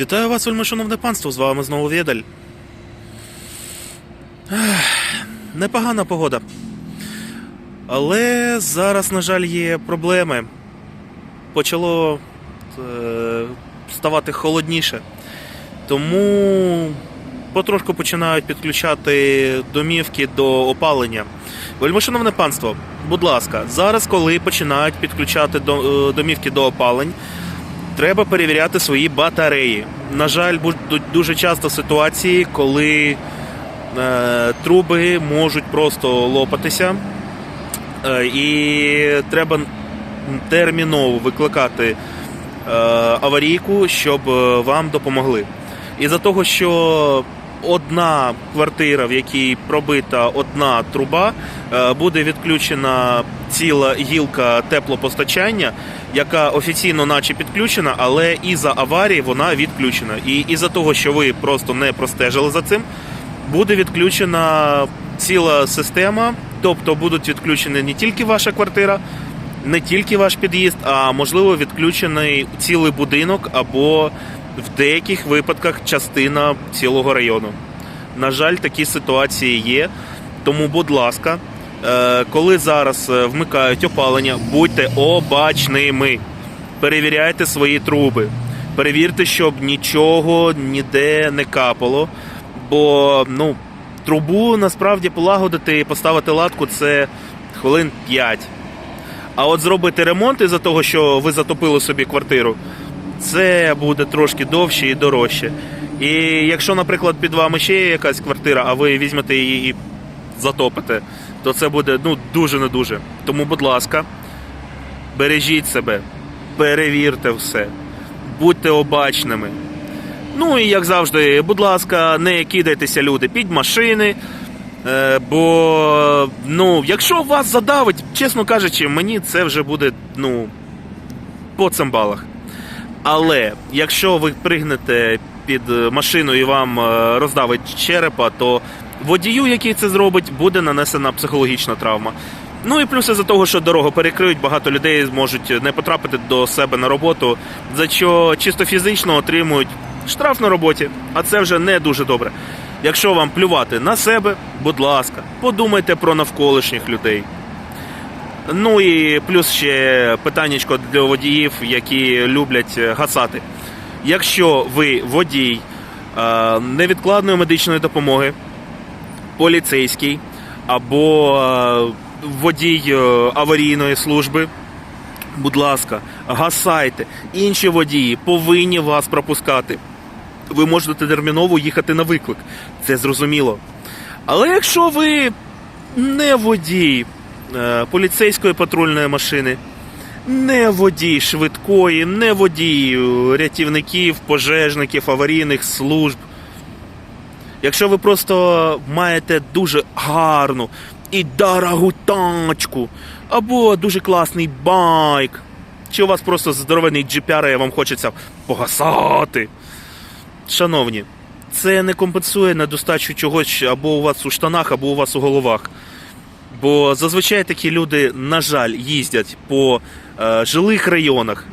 Вітаю вас, вельмишановне панство, з вами знову Відаль. Непогана погода. Але зараз, на жаль, є проблеми. Почало е, ставати холодніше. Тому потрошку починають підключати домівки до опалення. Вельмишановне панство, будь ласка, зараз, коли починають підключати е, домівки до опалень, треба перевіряти свої батареї. На жаль, будуть дуже часто ситуації, коли е, труби можуть просто лопатися, е, і треба терміново викликати е, аварійку, щоб вам допомогли. І за того, що одна квартира, в якій пробита одна труба, е, буде відключена ціла гілка теплопостачання, яка офіційно наче підключена, але із-за аварії вона відключена. І із-за того, що ви просто не простежили за цим, буде відключена ціла система, тобто будуть відключені не тільки ваша квартира, не тільки ваш під'їзд, а можливо відключений цілий будинок або в деяких випадках частина цілого району. На жаль, такі ситуації є. Тому, будь ласка, е, коли зараз е, вмикають опалення, будьте обачними. Перевіряйте свої труби. Перевірте, щоб нічого ніде не капало. Бо ну, трубу насправді полагодити і поставити латку це хвилин 5. А от зробити ремонт із-за того, що ви затопили собі квартиру, це буде трошки довше і дорожче. І якщо, наприклад, під вами ще є якась квартира, а ви візьмете її і затопите, то це буде ну, дуже не дуже. Тому, будь ласка, бережіть себе, перевірте все, будьте обачними. Ну і як завжди, будь ласка, не кидайтеся люди під машини. Е, бо, ну, якщо вас задавить, чесно кажучи, мені це вже буде, ну, по цимбалах. Але якщо ви пригнете під е, машину і вам е, роздавить черепа, то водію, який це зробить, буде нанесена психологічна травма. Ну і плюс із-за того, що дорогу перекриють, багато людей зможуть не потрапити до себе на роботу, за що чисто фізично отримують штраф на роботі, а це вже не дуже добре. Якщо вам плювати на себе, будь ласка, подумайте про навколишніх людей. Ну і плюс ще питаннячко для водіїв, які люблять е, гасати. Якщо ви водій е, невідкладної медичної допомоги, поліцейський або е, водій аварійної служби, будь ласка, гасайте. Інші водії повинні вас пропускати. Ви можете терміново їхати на виклик. Це зрозуміло. Але якщо ви не водій поліцейської патрульної машини, не водій швидкої, не водій е, рятівників, пожежників, аварійних служб. Якщо ви просто маєте дуже гарну і дорогу тачку, або дуже класний байк, чи у вас просто здоровений GPR і вам хочеться погасати. Шановні, це не компенсує недостачу чогось або у вас у штанах, або у вас у головах. Бо зазвичай такі люди, на жаль, їздять по е, жилих районах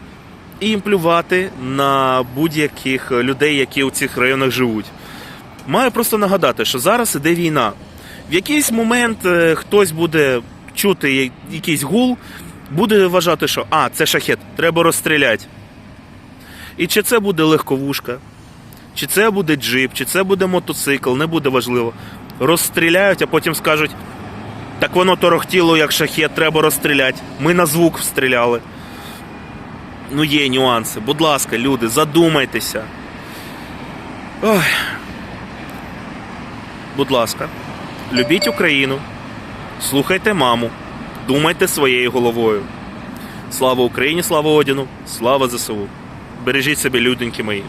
і їм плювати на будь-яких людей, які у цих районах живуть. Маю просто нагадати, що зараз іде війна. В якийсь момент е, хтось буде чути якийсь гул, буде вважати, що а, це шахет, треба розстріляти. І чи це буде легковушка, чи це буде джип, чи це буде мотоцикл, не буде важливо. Розстріляють, а потім скажуть, так воно торохтіло, як шахет, треба розстріляти. Ми на звук стріляли. Ну, є нюанси. Будь ласка, люди, задумайтеся. Ой. Будь ласка, любіть Україну, слухайте маму, думайте своєю головою. Слава Україні, слава Одіну, слава ЗСУ. Бережіть себе, люденьки мої.